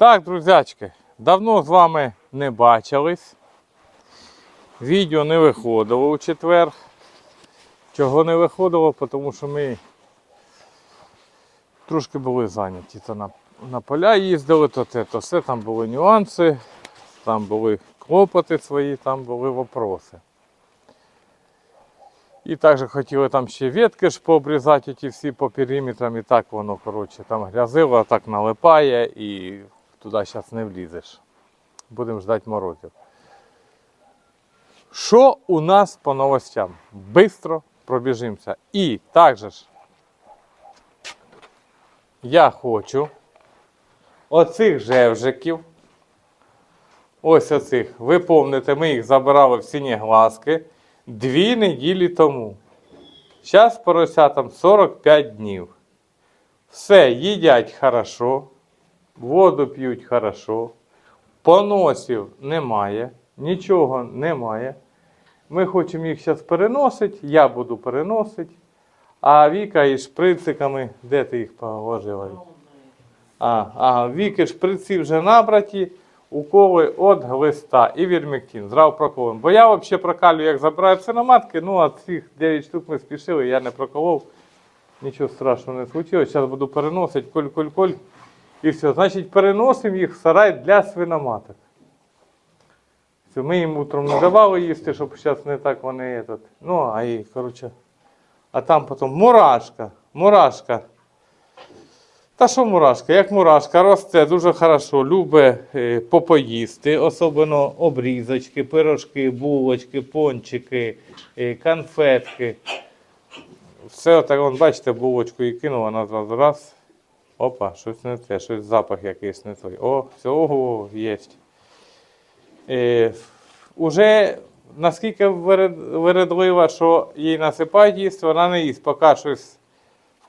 Так, друзячки, давно з вами не бачились. Відео не виходило у четвер. Чого не виходило? Тому що ми трошки були зайняті. То на, на поля їздили, то те, то все, там були нюанси, там були клопоти свої, там були вопроси. І також хотіли там ще ветки ж пообрізати ті всі по периметрам, і так воно, коротше, там грязило, так налипає і туди зараз не влізеш. Будемо ждати морозів. Що у нас по новостям? Бистро пробіжимося. І також ж я хочу оцих жевжиків, ось оцих, ви помните, ми їх забирали в сині глазки дві неділі тому. Зараз поросятам 45 днів. Все, їдять хорошо, воду п'ють хорошо, поносів немає, нічого немає. Ми хочемо їх зараз переносити, я буду переносити. А Віка із шприциками, де ти їх положила? А, ага, Віки шприці вже набраті, уколи від глиста і вірмектин. Зразу проколом. Бо я взагалі прокалюю, як забираю синоматки, ну а цих 9 штук ми спішили, я не проколов. Нічого страшного не случилось. Зараз буду переносити, коль-коль-коль. І все. Значить, переносимо їх в сарай для свиноматок. Все, ми їм утром не давали їсти, щоб зараз не так вони. Этот. Ну, а і, коротше. А там потім мурашка. Мурашка. Та що мурашка? Як мурашка росте дуже хорошо, любить е, попоїсти, особливо обрізочки, пирожки, булочки, пончики, е, конфетки. Все отак, вон, бачите, булочку і кинула, вона зразу раз. Опа, щось не те, щось запах якийсь не той. О, все, ого, є. Е, уже наскільки виредлива, що їй насипають їсти, вона не їсть, поки щось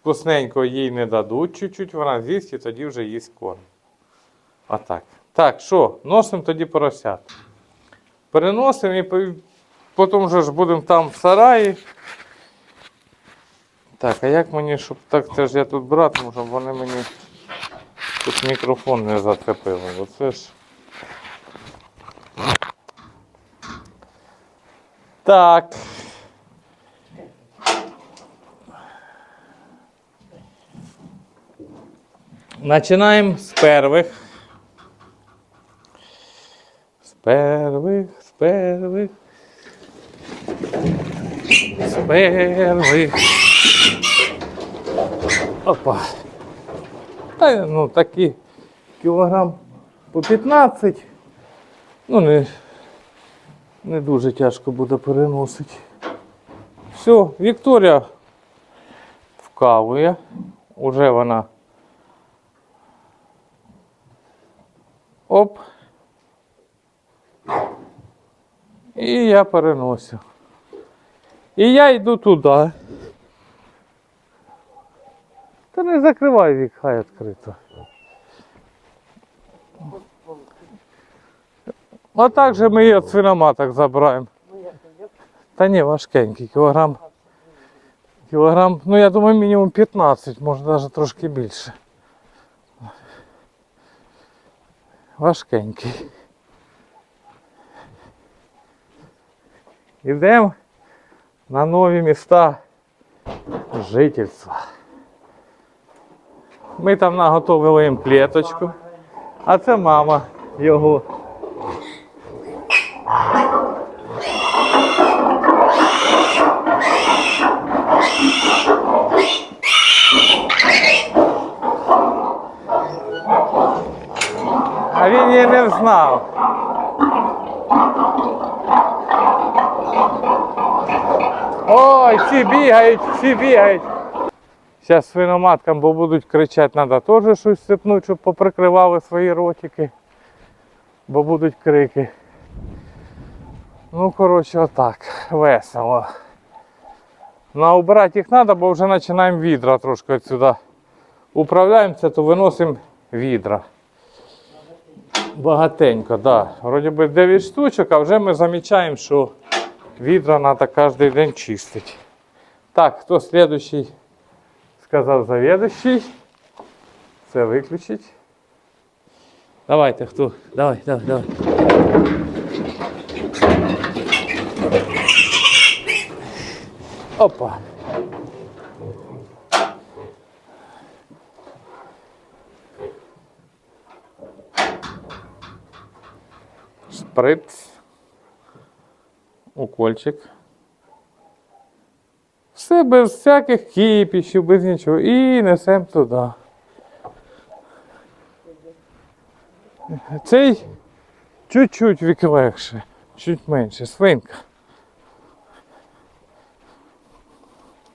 вкусненько їй не дадуть чуть-чуть, вона з'їсть і тоді вже їсть корм. Отак. Так, Так, що, носимо тоді поросят. Переносимо і потім вже ж будемо там в сараї. Так, а як мені, щоб так це ж я тут братиму, щоб вони мені тут мікрофон не зацепили. Оце ж. Так. Начинаем с первых. С первых, с первых. С первых. Опа. Та, ну, такі кілограм по 15. Ну, не, не дуже тяжко буде переносити. Все, Вікторія вкавує. Уже вона. Оп. І я переносю. І я йду туди. Та не закривай вік, хай відкрито. Отак же ми і від свиноматок забираємо. Та ні, важкенький, кілограм. Кілограм, ну я думаю, мінімум 15, може навіть трошки більше. Важкенький. Йдемо на нові міста жительства. Ми там наготовили їм плеточку, а це мама його. Її не знав. Ой, всі бігають, всі бігають. Зараз свиноматкам, бо будуть кричати, треба теж щось сипнути, щоб поприкривали свої ротики. Бо будуть крики. Ну, коротше, отак. Весело. Ну, а убирати їх треба, бо вже починаємо відра трошки відсюди. Управляємося, то виносимо відра. Багатенько. Да. Вроді би 9 штучок, а вже ми замічаємо, що відра треба кожен день чистити. Так, хто слідуючий? Сказав завідуючий. Це виключить. Давайте, хто? Давай, давай, давай. Опа. Шприц. Укольчик. Все без всяких кипішів, без нічого. І несемо туди. Цей чуть-чуть вік легше, чуть менше, свинка.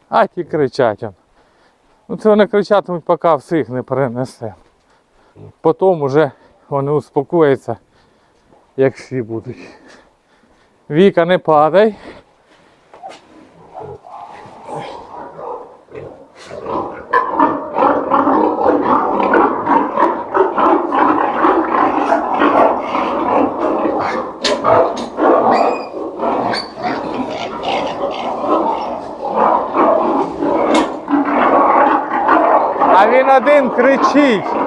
А ті кричать. Ну це вони кричатимуть, поки всіх не перенесе. Потім уже вони успокояться, як всі будуть. Віка, не падай. А він один кричить.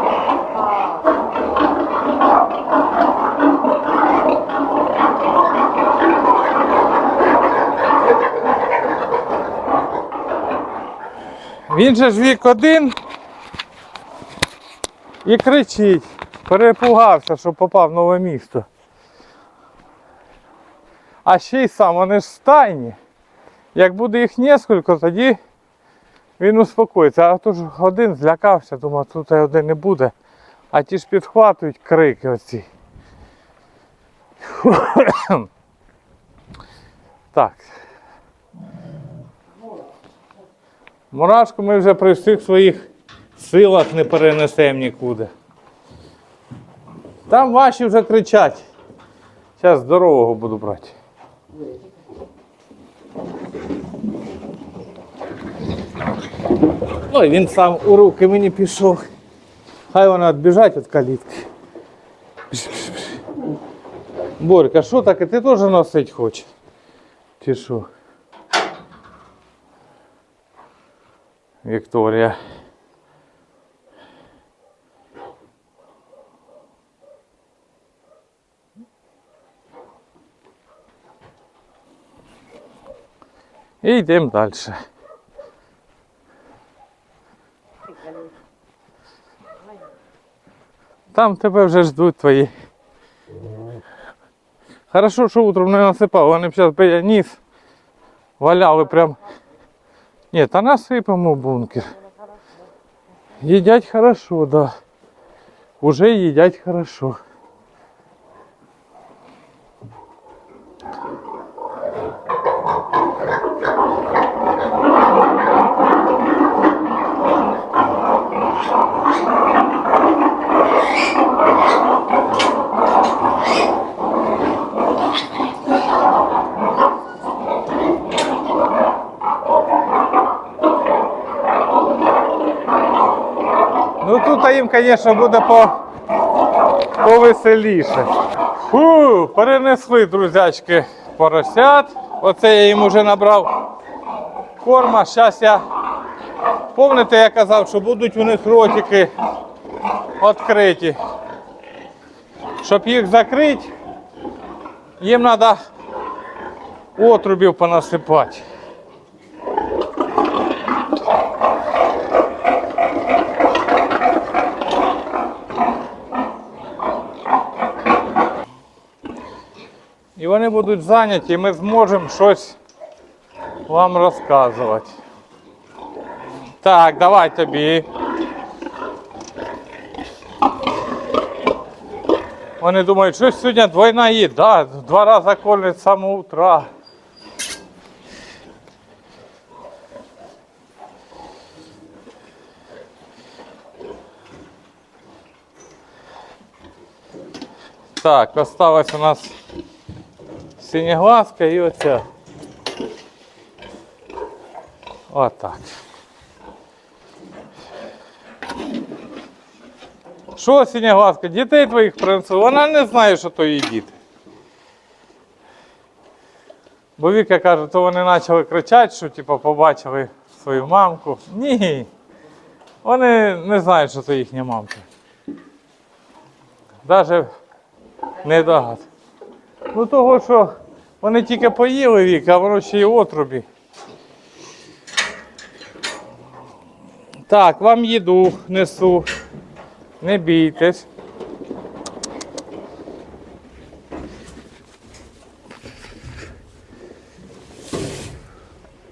Він же ж вік один і кричить. Перепугався, що попав в нове місто. А ще й сам, вони ж стайні. Як буде їх несколько, тоді він успокоїться. А то ж один злякався, думав, тут один не буде. А ті ж підхватують крики оці. Так. Мурашку ми вже при всіх своїх силах не перенесемо нікуди. Там ваші вже кричать. Зараз здорового буду брати. Ой, він сам у руки мені пішов. Хай вона відбіжать від калітки. Борька, що таке? Ти теж носить хочеш? Чи що? Вікторія. І йдемо далі. Там тебе вже ждуть твої. Хорошо, що утром не насипав, вони б зараз біля ніс валяли прям. Ні, та насипемо в бункер. Їдять хорошо, да. Уже їдять хорошо. Їм, звісно, буде по... повеселіше. Фу, перенесли, друзячки, поросят. Оце я їм вже набрав корма. Зараз я. Помните, я казав, що будуть у них ротики відкриті. Щоб їх закрити, їм треба отрубів понасипати. І вони будуть зайняті, і ми зможемо щось вам розказувати. Так, давай тобі. Вони думають, що сьогодні двойна їда, два рази кормлять з самого утра. Так, осталась у нас синеглазка і оця. Отак. Що синеглазка? Дітей твоїх принесу? Вона не знає, що то її діти. Бо Віка каже, то вони почали кричати, що типу, побачили свою мамку. Ні. Вони не знають, що то їхня мамка. Навіть не догад. Ну того, що вони тільки поїли вік, а воно ще й отрубі. Так, вам їду несу. Не бійтесь.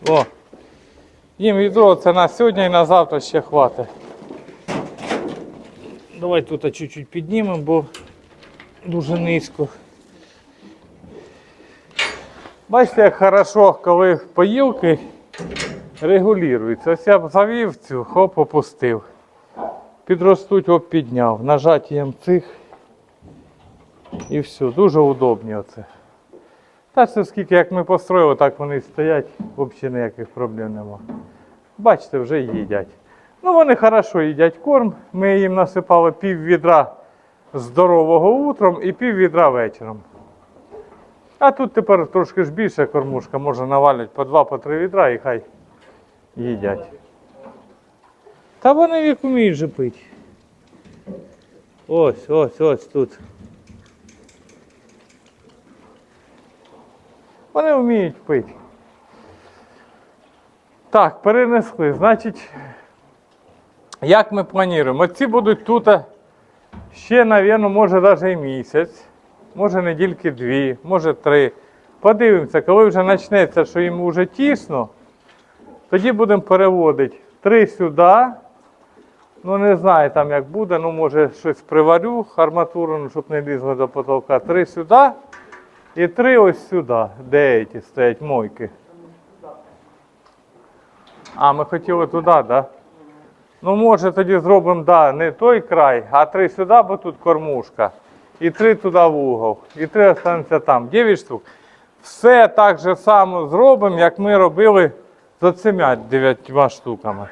О, їм відро це на сьогодні і на завтра ще хватить. Давай тут чуть-чуть піднімемо, бо дуже низько. Бачите, як хорошо, коли поїлки регулюються. Ось я завів цю, хоп, опустив. Підростуть, оп, підняв. Нажаттям цих. І все. Дуже удобні оце. Та це скільки як ми построїли, так вони стоять, взагалі ніяких проблем нема. Бачите, вже їдять. Ну вони хорошо їдять корм. Ми їм насипали пів відра здорового утром і пів відра вечором. А тут тепер трошки ж більше кормушка, можна навалювати по два, по три відра і хай їдять. Та вони вік вміють же пити. Ось, ось, ось тут. Вони вміють пити. Так, перенесли. Значить, як ми плануємо? Оці будуть тут ще, мабуть, може навіть і місяць, може недільки дві, може три. Подивимося, коли вже почнеться, що їм вже тісно, тоді будемо переводити три сюди. Ну, не знаю там як буде, ну може щось приварю арматуру, щоб не лізли до потолка. Три сюди і три ось сюди, де ці стоять мойки. А, ми хотіли туди, так? Да? Ну, може тоді зробимо, да, не той край, а три сюди, бо тут кормушка. І три туди в угол. І три остануться там. Дев'ять штук. Все так же само зробимо, як ми робили з оцими дев'ятьма штуками.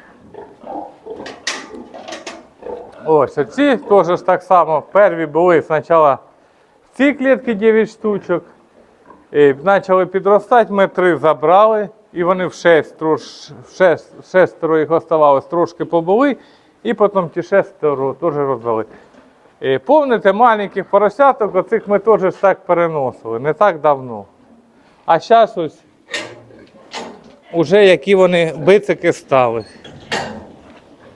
Ось оці теж так само. Перві були спочатку ці клітки 9 штучок. І почали підростати, ми три забрали, і вони в шесть, трош, в шестеро їх оставалось, трошки побули, і потім ті шестеро теж розвели. І Помните, маленьких поросяток, оцих ми теж так переносили, не так давно. А зараз ось уже які вони бицики стали.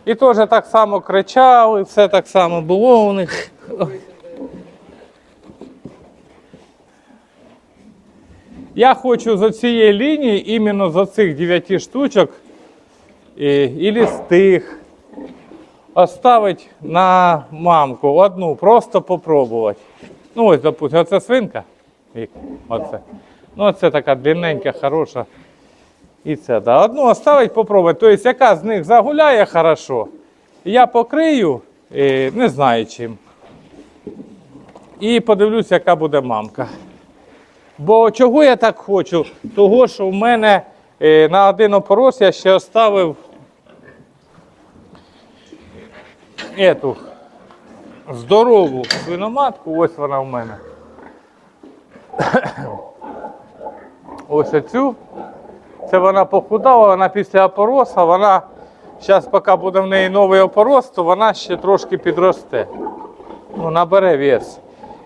І теж так само кричали, все так само було у них. Я хочу з цієї лінії, іменно з цих 9 штучок, і, і з тих, оставити на мамку одну, просто попробувати. Ну ось, допустим, оце свинка. Оце. Ну, оце така длинненька, хороша. І це, да. Одну оставить, попробувати. Тобто, яка з них загуляє хорошо, я покрию, е, не знаю чим. І подивлюсь, яка буде мамка. Бо чого я так хочу? Того, що в мене е, на один опорос я ще оставив ету здорову свиноматку, ось вона в мене. Ось оцю. Це вона похудала, вона після опороса, вона зараз, поки буде в неї новий опорос, то вона ще трошки підросте. Ну, набере вес.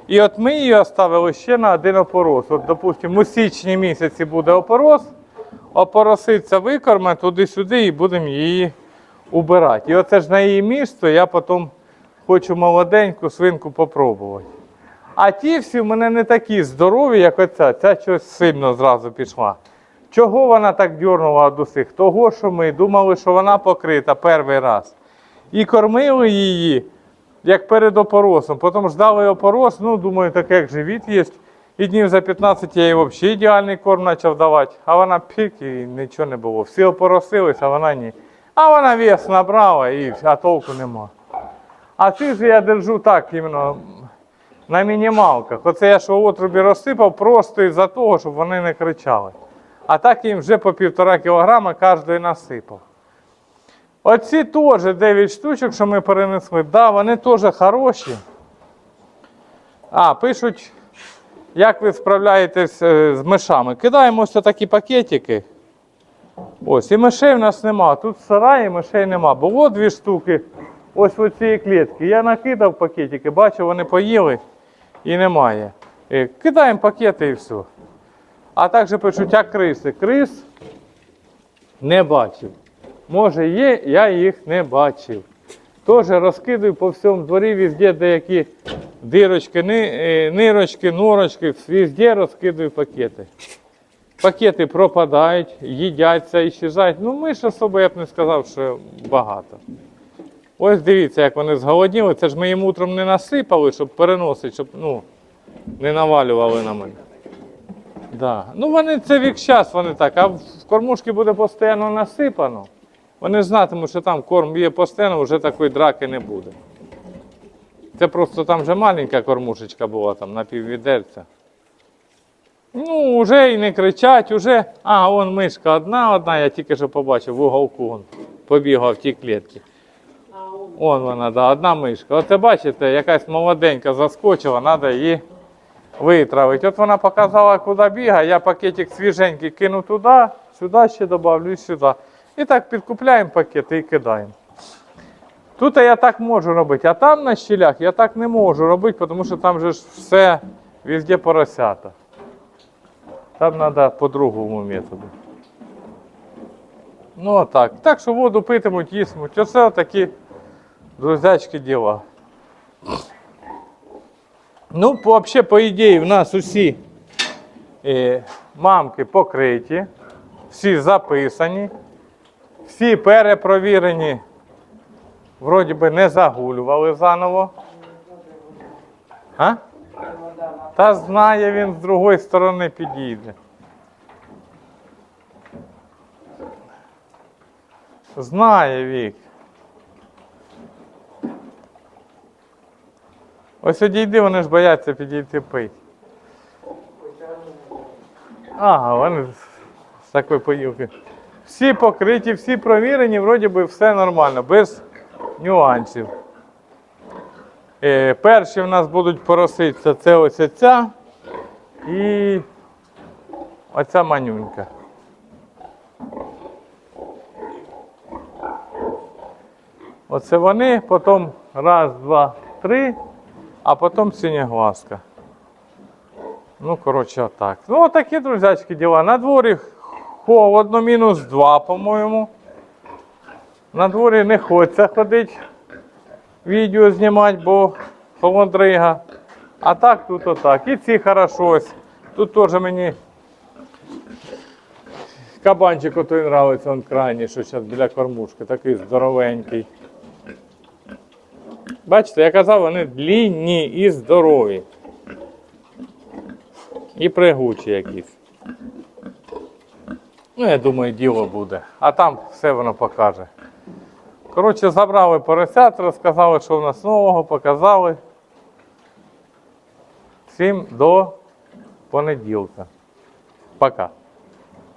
І от ми її оставили ще на один опорос. От, допустимо, у січні місяці буде опорос, опороситься викорме туди-сюди і будемо її убирати. І оце ж на її місто я потім хочу молоденьку свинку попробувати. А ті всі в мене не такі здорові, як оця. Ця щось сильно зразу пішла. Чого вона так дьорнула від усіх? Того, що ми думали, що вона покрита перший раз. І кормили її, як перед опоросом. Потім ждали опорос, ну, думаю, так як живіт є. І днів за 15 я їй взагалі ідеальний корм почав давати. А вона пік і нічого не було. Всі опоросились, а вона ні. А вона вес набрала, і, а толку нема. А цих же я держу так, іменно на мінімалках. Оце я що в отрубі розсипав просто із-за того, щоб вони не кричали. А так їм вже по півтора кілограма кожної насипав. Оці теж 9 штучок, що ми перенесли, да, вони теж хороші. А, пишуть, як ви справляєтесь е, з мишами. Кидаємо ось такі пакетики. Ось, і мишей в нас нема. Тут в сараї мишей нема. Було дві штуки. ось в цієї клітки. Я накидав пакетики, бачу, вони поїли і немає. Е, Кидаємо пакети і все. А також а криси. Крис не бачив. Може є, я їх не бачив. Теж розкидаю по всьому дворі, везде деякі дирочки, е, нирочки, норочки, везде розкидаю пакети. Пакети пропадають, їдяться, іщезають. Ну, ми ж особо я б не сказав, що багато. Ось дивіться, як вони зголодніли. Це ж ми їм утром не насипали, щоб переносити, щоб ну, не навалювали на мене. Да. Ну вони це вік час, вони так, а в кормушки буде постійно насипано. Вони знатимуть, що там корм є постійно, вже такої драки не буде. Це просто там вже маленька кормушечка була, там на піввідерця. Ну, вже і не кричать, уже. А, вон мишка одна, одна, я тільки що побачив в уголку, вон, побігла в ті клітки. Вон вона, да, одна мишка. Оце бачите, якась молоденька заскочила, треба її витравити. От вона показала, куди бігає, я пакетик свіженький кину туди, сюди ще додавлю і сюди. І так підкупляємо пакети і кидаємо. Тут я так можу робити, а там на щілях я так не можу робити, тому що там же ж все везде поросята. Там треба по-другому методу. Ну а так. Так що воду питимуть, їстимуть. Оце такі друзячки діла. Ну, взагалі, по ідеї, в нас усі е, мамки покриті, всі записані, всі перепровірені, вроді би не загулювали заново. А? Та знає він з другої сторони підійде. Знає вік. Ось одійди, вони ж бояться підійти пить. Ага, вони з, такої поїлки. Всі покриті, всі провірені, вроді би все нормально, без нюансів. Е, перші в нас будуть пороситися це ось ця і оця манюнька. Оце вони, потім раз, два, три, а потім синеглазка. Ну, коротше, отак. Ну, отакі, друзячки, діла. На дворі холодно, мінус два, по-моєму. На дворі не хочеться ходити, відео знімати, бо холодрига. А так тут отак. І ці хорошо. ось. Тут теж мені кабанчик отой нравиться, він крайній, що зараз біля кормушки, такий здоровенький. Бачите, я казав, вони длінні і здорові. І пригучі якісь. Ну, я думаю, діло буде. А там все воно покаже. Коротше, забрали поросят, розказали, що в нас нового, показали. Всім до понеділка. Пока.